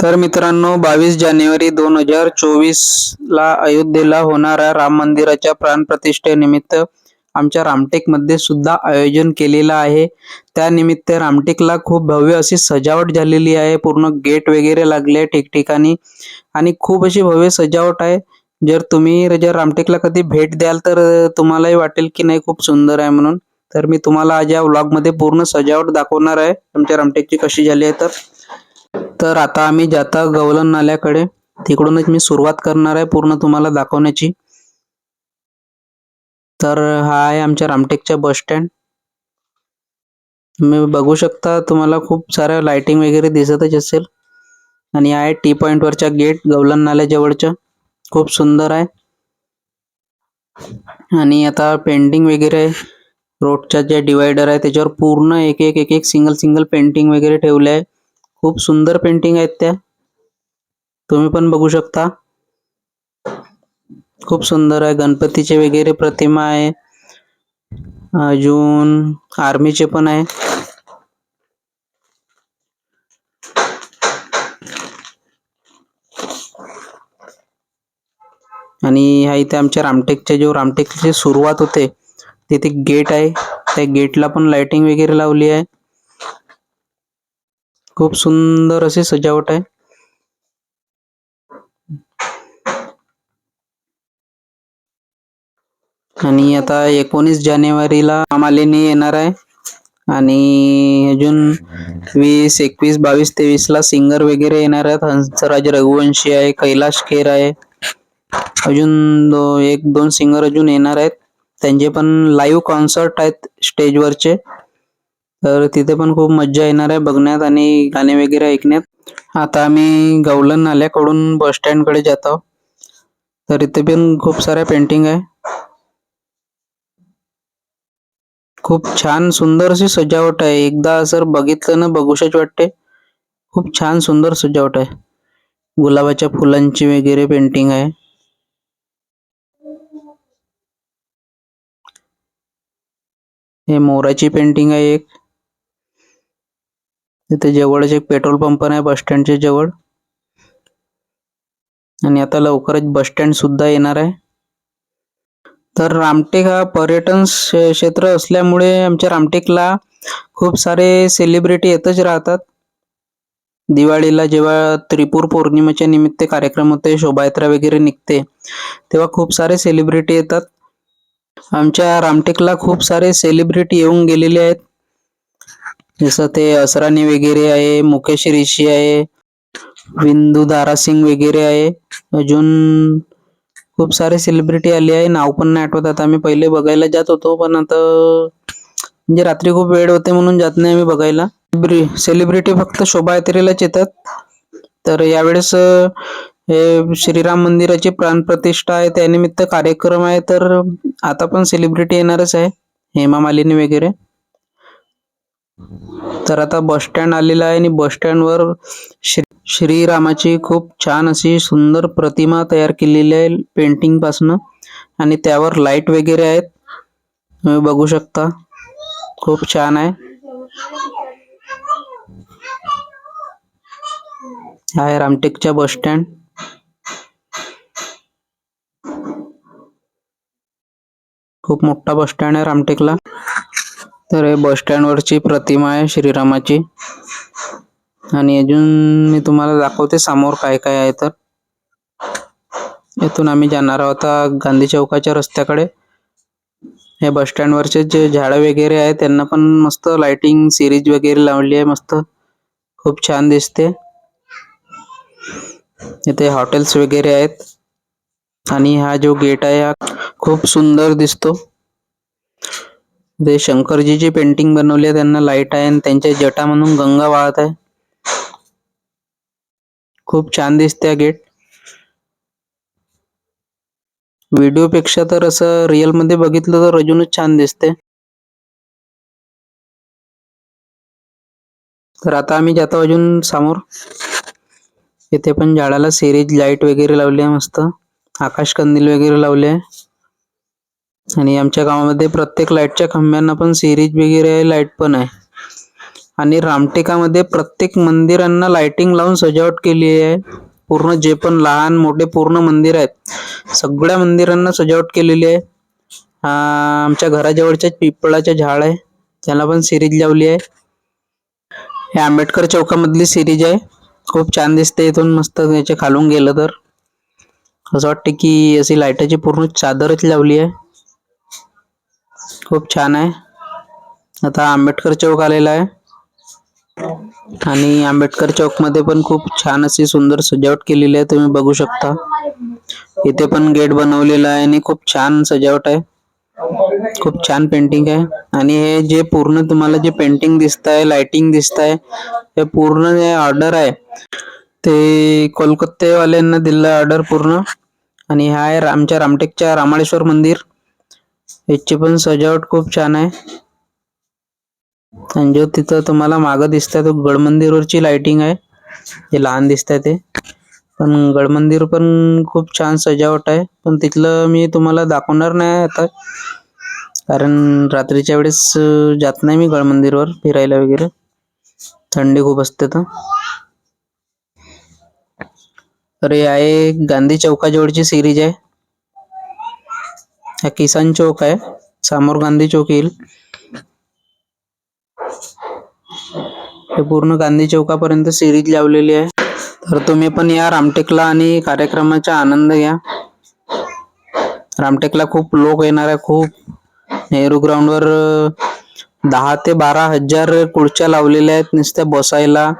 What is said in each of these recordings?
तर मित्रांनो बावीस जानेवारी दोन हजार चोवीस ला अयोध्येला होणाऱ्या राम मंदिराच्या प्राणप्रतिष्ठेनिमित्त आमच्या रामटेकमध्ये सुद्धा आयोजन केलेलं आहे. त्यानिमित्त रामटेकला खूप भव्य अशी सजावट झालेली आहे. पूर्ण गेट वगैरे लागले आहे ठिकठिकाणी आणि खूप अशी भव्य सजावट आहे. जर तुम्ही जर रामटेकला कधी भेट द्याल तर तुम्हालाही वाटेल की नाही खूप सुंदर आहे म्हणून. तर मी तुम्हाला आज या व्लॉगमध्ये पूर्ण सजावट दाखवणार आहे. आमच्या रामटेकची कशी झाली आहे तर. तर आता आम्ही जाता गवलन नाल्याकडे. तिकडूनच मी सुरुवात करणार आहे पूर्ण तुम्हाला दाखवण्याची. तर हा आहे आमच्या रामटेकच्या बस स्टँड. तुम्ही बघू शकता तुम्हाला खूप साऱ्या लाइटिंग वगैरे दिसतच असेल. आणि आहे टी पॉइंटवरच्या गेट गवलन नाल्याजवळच्या खूप सुंदर आहे. आणि आता पेंटिंग वगैरे रोडच्या जे डिवायडर आहे त्याच्यावर पूर्ण एक एक एक एक सिंगल सिंगल पेंटिंग वगैरे ठेवले आहे. खूप सुंदर पेंटिंग आहेत त्या. तुम्ही पण बघू शकता. खूप सुंदर आहे. गणपतीचे वगैरे प्रतिमा आहे. अजून आर्मीचे पण आहे. आणि ह्या इथे आमच्या रामटेकच्या जो रामटेकची सुरुवात होते तिथे गेट आहे. त्या गेटला पण लाइटिंग वगैरे लावली आहे. खूप सुंदर अशी सजावट आहे. आणि आता एकोणीस जानेवारीला मामालिनी येणार आहे. आणि अजून वीस एकवीस बावीस तेवीस ला सिंगर वगैरे येणार आहेत. हंसराज रघुवंशी आहे कैलाश खेर आहे. अजून दो एक दोन सिंगर अजून येणार आहेत. त्यांचे पण लाईव्ह कॉन्सर्ट आहेत स्टेजवरचे तर तिथे पण खूप मज्जा येणार आहे बघण्यात आणि गाणे वगैरे ऐकण्यात. आता आम्ही गवलन नाल्याकडून बस स्टँडकडे जात आहोत. तर इथे पण खूप साऱ्या पेंटिंग आहे. खूप छान सुंदर अशी सजावट आहे. एकदा जर बघितलं ना बघूशच वाटते. खूप छान सुंदर सजावट आहे. गुलाबाच्या फुलांची वगैरे पेंटिंग आहे. हे मोराची पेंटिंग आहे एक. इथे जवळच एक पेट्रोल पंप आहे बस स्टँडच्या जवळ. आणि आता लवकरच बस स्टँड सुद्धा येणार आहे. तर रामटेक हा पर्यटन क्षेत्र असल्यामुळे आमच्या रामटेकला खूप सारे सेलिब्रिटी येतच राहतात. दिवाळीला जेव्हा त्रिपूर पौर्णिमेच्या निमित्त कार्यक्रम होते शोभायात्रा वगैरे निघते तेव्हा खूप सारे सेलिब्रिटी येतात. आमच्या रामटेकला खूप सारे सेलिब्रिटी येऊन गेलेले आहेत. जसं ते असरानी वगैरे आहे मुकेश ऋषी आहे विंदू दारासिंग वगैरे आहे. अजून खूप सारे सेलिब्रिटी आले आहे. नाव पण नाही आठवत. आता आम्ही पहिले बघायला जात होतो पण आता म्हणजे रात्री खूप वेळ होते म्हणून जात नाही आम्ही बघायला. सेलिब्रिटी फक्त शोभायात्रेलाच येतात. तर यावेळेस हे श्रीराम मंदिराची प्राणप्रतिष्ठा आहे त्यानिमित्त कार्यक्रम आहे. तर आता पण सेलिब्रिटी येणारच आहे हेमा मालिनी वगैरे. तर आता बस स्टँड आलेला आहे आणि बस स्टँड वर श्री श्रीरामाची खूप छान अशी सुंदर प्रतिमा तयार केलेली आहे पेंटिंग पासनं. आणि त्यावर लाइट वगैरे आहेत. तुम्ही बघू शकता. खूप छान आहे. हा आहे रामटेकच्या बस स्टँड. खूप मोठा बस स्टँड आहे रामटेकला. तर हे बस स्टँड वरची प्रतिमा आहे श्रीरामाची. आणि अजून मी तुम्हाला दाखवते समोर काय काय आहे तर. इथून आम्ही जाणार आहोत गांधी चौकाच्या रस्त्याकडे. हे बस स्टँड वरचे जे झाडं वगैरे आहे त्यांना पण मस्त लाइटिंग सिरीज वगैरे लावली आहे मस्त. खूप छान दिसते. इथे हॉटेल्स वगैरे आहेत. आणि हा जो गेट आहे हा खूप सुंदर दिसतो. जे शंकरजीची पेंटिंग बनवली आहे त्यांना लाइट आहे आणि त्यांच्या जटा म्हणून गंगा वाहत आहे. खूप छान दिसते गेट व्हिडिओ पेक्षा तर असं रिअलमध्ये बघितलं तर अजूनच छान दिसते. तर आता आम्ही जातो अजून समोर. इथे पण झाडाला सिरीज लाइट वगैरे लावली आहे मस्त. आकाश कंदील वगैरे लावले आहे. आणि आमच्या गावामध्ये प्रत्येक लाईटच्या खांब्यांना पण सिरीज वगैरे आहे लाइट पण आहे. आणि रामटेकामध्ये प्रत्येक मंदिरांना लाइटिंग लावून सजावट केली आहे. पूर्ण जे पण लहान मोठे पूर्ण मंदिर आहेत सगळ्या मंदिरांना सजावट केलेली आहे. आमच्या घराजवळच्या पिपळाचे झाड आहे त्याला पण सिरीज लावली आहे. हे आंबेडकर चौकामधली सिरीज आहे. खूप छान दिसते इथून मस्त याच्या खालून गेलं तर. असं वाटतं की अशी लाईटाची पूर्ण चादरच लावली आहे. खूप छान आहे. आता आंबेडकर चौक आलेला आहे. आणि आंबेडकर चौकमध्ये पण खूप छान अशी सुंदर सजावट केलेली आहे. तुम्ही बघू शकता. इथे पण गेट बनवलेला आहे आणि खूप छान सजावट आहे. खूप छान पेंटिंग आहे. आणि हे जे पूर्ण तुम्हाला जे पेंटिंग दिसत आहे लाइटिंग दिसत आहे हे पूर्ण जे ऑर्डर आहे ते कोलकातेवाल्यांना दिलं ऑर्डर पूर्ण. आणि हा आहे आमच्या रामटेकच्या रामाळेश्वर मंदिर. याची पण सजावट खूप छान आहे. आणि जो तिथं तुम्हाला मागं दिसतंय तो गड मंदिरवरची लाइटिंग आहे. जे लहान दिसतंय ते. पण गड मंदिर पण खूप छान सजावट आहे. पण तिथलं मी तुम्हाला दाखवणार नाही आता. कारण रात्रीच्या वेळेस जात नाही मी गड मंदिरवर फिरायला वगैरे. थंडी खूप असते तर. तर हे आहे गांधी चौकाजवळची सिरीज आहे. हा किसान चौक आहे समोर गांधी चौक येईल. हे पूर्ण गांधी चौकापर्यंत सिरीज लावलेली आहे. तर तुम्ही पण या रामटेकला आणि कार्यक्रमाचा आनंद घ्या. रामटेकला खूप लोक येणार आहे खूप. नेहरू ग्राउंडवर दहा ते बारा हजार खुर्च्या लावलेल्या आहेत नुसत्या बसायला.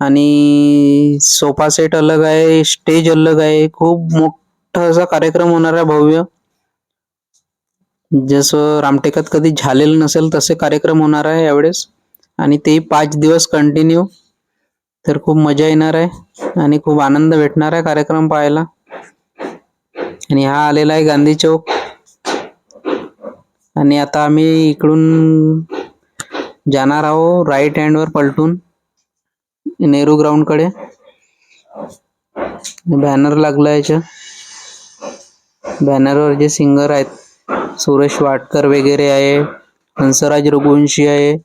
आणि सोफा सेट अलग आहे स्टेज अलग आहे खूप मोठा असा कार्यक्रम होणार आहे भव्य. जसं रामटेकात कधी झालेलं नसेल तसे कार्यक्रम होणार आहे यावेळेस. आणि ते पाच दिवस कंटिन्यू तर खूप मजा येणार आहे आणि खूप आनंद भेटणार आहे कार्यक्रम पाहायला. आणि हा आलेला आहे गांधी चौक. आणि आता आम्ही इकडून जाणार आहोत राईट हँडवर पलटून नेहरू ग्राउंडकडे. बॅनर लागला याच्या. बॅनरवर जे सिंगर आहेत सुरेश वाटकर वगैरे आहे हंसराज रघुवंशी आहे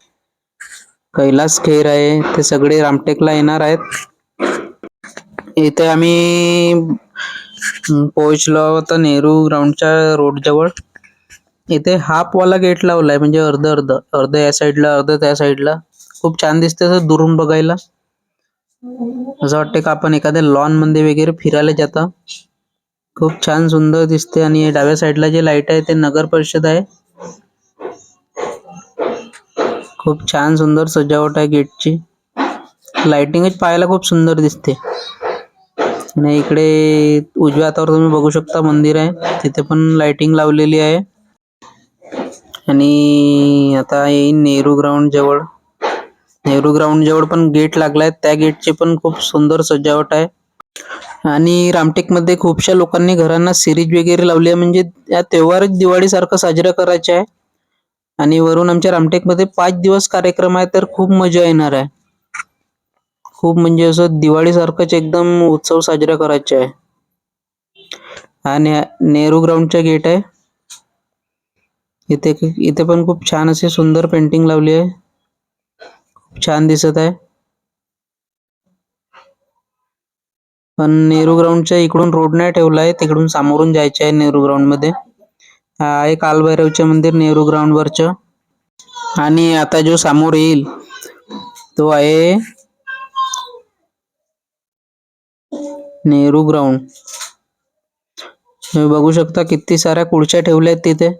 कैलास खेर आहे ते सगळे रामटेकला येणार आहेत. इथे आम्ही पोहोचलो आहोत नेहरू ग्राउंडच्या रोड जवळ. इथे हाफ वाला गेट लावलाय म्हणजे अर्ध अर्ध अर्ध या साईडला अर्ध त्या साईडला खूप छान दिसते असं दुरून बघायला. असं वाटतं का आपण एखाद्या लॉनमध्ये वगैरे फिरायला जाता. खूप छान सुंदर दिसते आणि डाव्या साईडला जे लाइट आहे ते नगर परिषद आहे. खूप छान सुंदर सजावट आहे गेट ची लाइटिंगच पाहायला खूप सुंदर दिसते. आणि इकडे उजव्या हातावर तुम्ही बघू शकता मंदिर आहे. तिथे पण लाइटिंग लावलेली आहे. आणि आता येईन नेहरू ग्राउंड जवळ. नेहरू ग्राउंड जवळ पण गेट लागलाय. त्या गेटची पण खूप सुंदर सजावट आहे. आणि रामटेकमध्ये खूपशा लोकांनी घरांना सिरीज वगैरे लावली आहे. म्हणजे या त्योहारच दिवाळीसारखं साजरा करायचा आहे. आणि वरून आमच्या रामटेकमध्ये पाच दिवस कार्यक्रम आहे तर खूप मजा येणार आहे. खूप म्हणजे असं दिवाळीसारखंच एकदम उत्सव साजरा करायचा आहे. आणि नेहरू ग्राउंडचा गेट आहे. इथे इथे पण खूप छान अशी सुंदर पेंटिंग लावली आहे. खूप छान दिसत आहे. पण नेहरू ग्राउंडच्या इकडून रोड नाही ठेवलाय तिकडून सामोरून जायचे आहे नेहरू ग्राउंडमध्ये. हा आहे कालभैरवचे मंदिर नेहरू ग्राउंड वरचं. आणि आता जो समोर येईल तो आहे नेहरू ग्राउंड तुम्ही बघू शकता किती साऱ्या खुर्च्या ठेवल्या आहेत तिथे.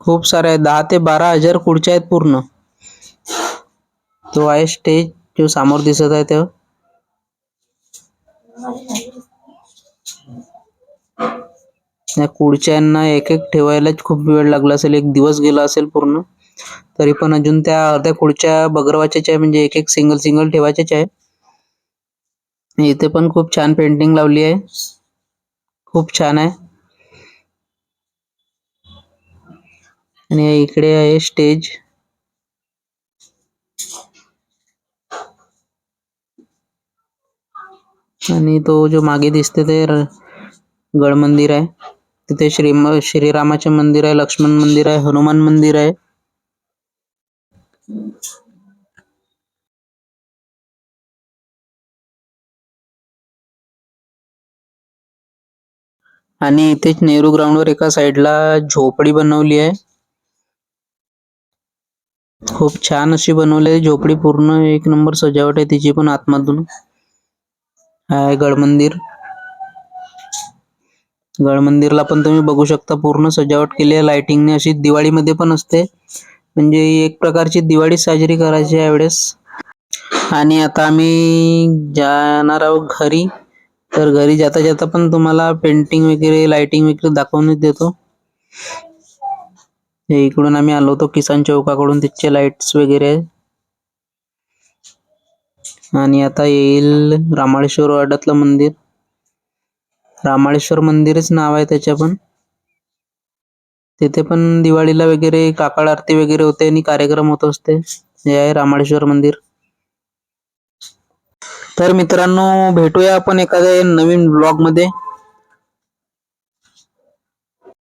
खूप साऱ्या दहा ते बारा हजार खुर्च्या आहेत पूर्ण. तो आहे स्टेज जो समोर दिसत आहे तो. या खुर्च्यांना एक एक ठेवायलाच खूप वेळ लागला असेल एक दिवस गेला असेल पूर्ण. तरी पण अजून त्या अर्ध्या खुर्च्या बगरवाच्याच आहे म्हणजे एक एक सिंगल सिंगल ठेवायच्याच आहे. इथे पण खूप छान पेंटिंग लावली आहे. खूप छान आहे. आणि इकडे आहे स्टेज आणि तो जो मागे दिसते ते गड मंदिर आहे. तिथे श्री श्रीरामाचे मंदिर आहे लक्ष्मण मंदिर आहे हनुमान मंदिर आहे. आणि इथेच नेहरू ग्राउंड वर एका साइडला झोपडी बनवली आहे. खूप छान अशी बनवली आहे. झोपडी पूर्ण एक नंबर सजावट आहे तिची पण आतमधून. हाय गड मंदिर. गड मंदिरला पण तुम्ही बघू शकता पूर्ण सजावट केली आहे. लाइटिंगने अशी दिवाळीमध्ये पण असते. म्हणजे एक प्रकारची दिवाळी साजरी करायची यावेळेस. आणि आता आम्ही जाणार आहोत घरी. तर घरी जाता जाता पण तुम्हाला पेंटिंग वगैरे लाइटिंग वगैरे दाखवून देतो. इकडून आम्ही आलो होतो किसान चौकाकडून. तिथचे लाईट्स वगैरे. आणि आता येईल रामाळेश्वर वाड्यातलं मंदिर. रामाळेश्वर मंदिरच नाव आहे त्याच्या पण. तिथे पण दिवाळीला वगैरे काकड आरती वगैरे होते आणि कार्यक्रम होत असते. हे आहे रामाळेश्वर मंदिर. तर मित्रांनो भेटूया आपण एखाद्या नवीन ब्लॉगमध्ये.